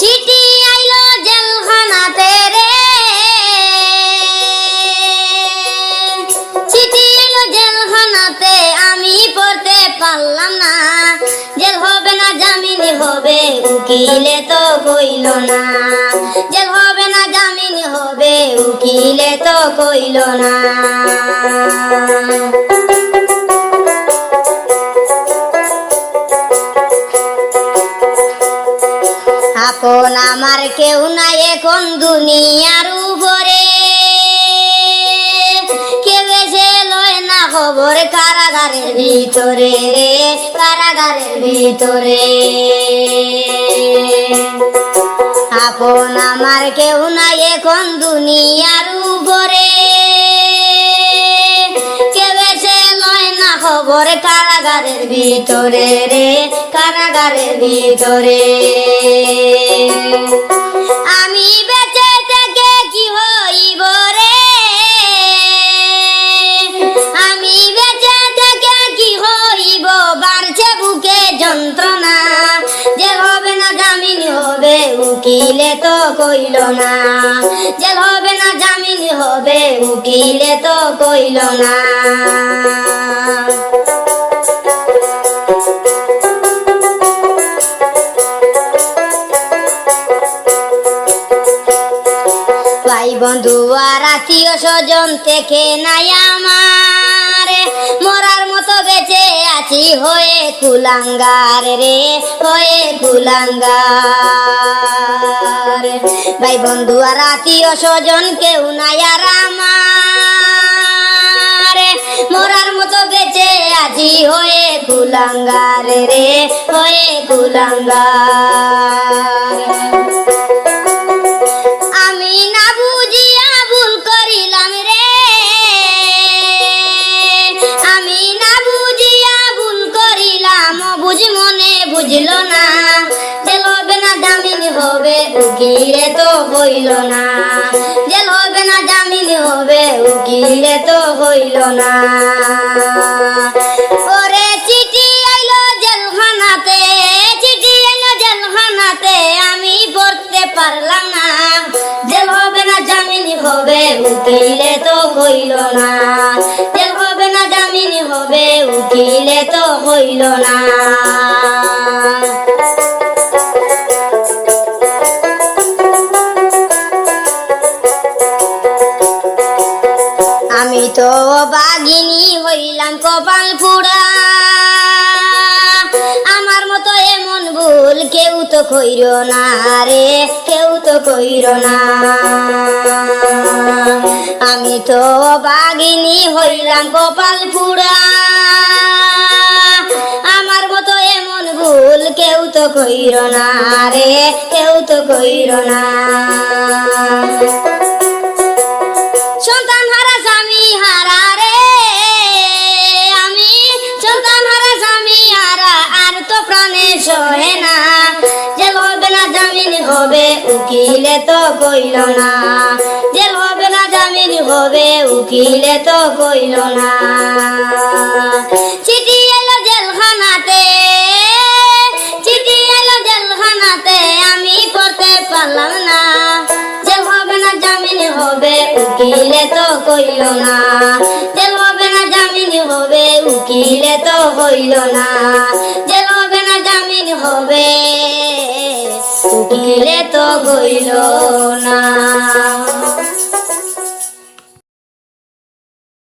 চিঠি আইলো রে। চিঠি আইলো আমি পড়তে পারলাম না। জেল হবে না হবে, উকিলে তো কইল না। জেল হবে না, জামিন হবে, উকিলে তো কইল না। আপন আমার কেউ নাই এখন দুনিয়ার উপরে। কেউ এসে লয় না খবর কারাগারের ভিতরে কারাগারের ভিতরে। আপন আমার কেউ নাই এখন দুনিয়ার না কারাগারের ভিতরে রে, কারাগারের ভিতরে। আমি বেঁচে থেকে কি হইব রে? আমি বেঁচে থেকে কি হইব? বাড়ছে বুকে যন্ত্রণা, যে হবে না জামিন হবে, উকিলে তো কইল না। যে হবে না জামিন হবে, উকিলে তো কইল না। ভাই বন্ধু আর আত্মীয় স্বজন থেকে নাই আমার। মরার মতো বেঁচে আছি হয়ে কুলাঙ্গার রে, হয়ে কুলাঙ্গার। ভাই বন্ধু আর আত্মীয় স্বজন কেউ নাই আর আমার। মরার মতো বেঁচে আছি হয়ে কুলাঙ্গার রে, হয়ে কুলাঙ্গার। উকিলে তো হইল না। জেল হবে না, জামিন হবে, উকিলে তো হইল না। ওরে চিঠি আইলো জেলখানাতে, চিঠি আইলো জেলখানাতে, আমি পড়তে পারলাম না। জেল হবে না, জামিন হবে, উকিলে তো হইল না। জেল হবে না, জামিন হবে, উকিলে তো হইল না। তো বাগিনী হইলাম কপাল পুরা আমার মতো এমন ভুল কেউ তো কইর না রে, কেউ তো কইর না। আমি তো বাগিনী হইলাম কপাল পুরা আমার মতো এমন ভুল কেউ তো কইর না রে, কেউ তো কইর না। স্বামী হারা আর তো প্রাণে সহে না। জেল হবে না জামিন, হবে উকিলে তো কইল না। জেল হবে না জামিন, হবে উকিলে তো কইল না। উকিলে তো কইল না। জেল হবে না, জামিন হবে, উকিলে তো হইল না। জেল হবে না, জামিন হবে, উকিলে তো কইল না।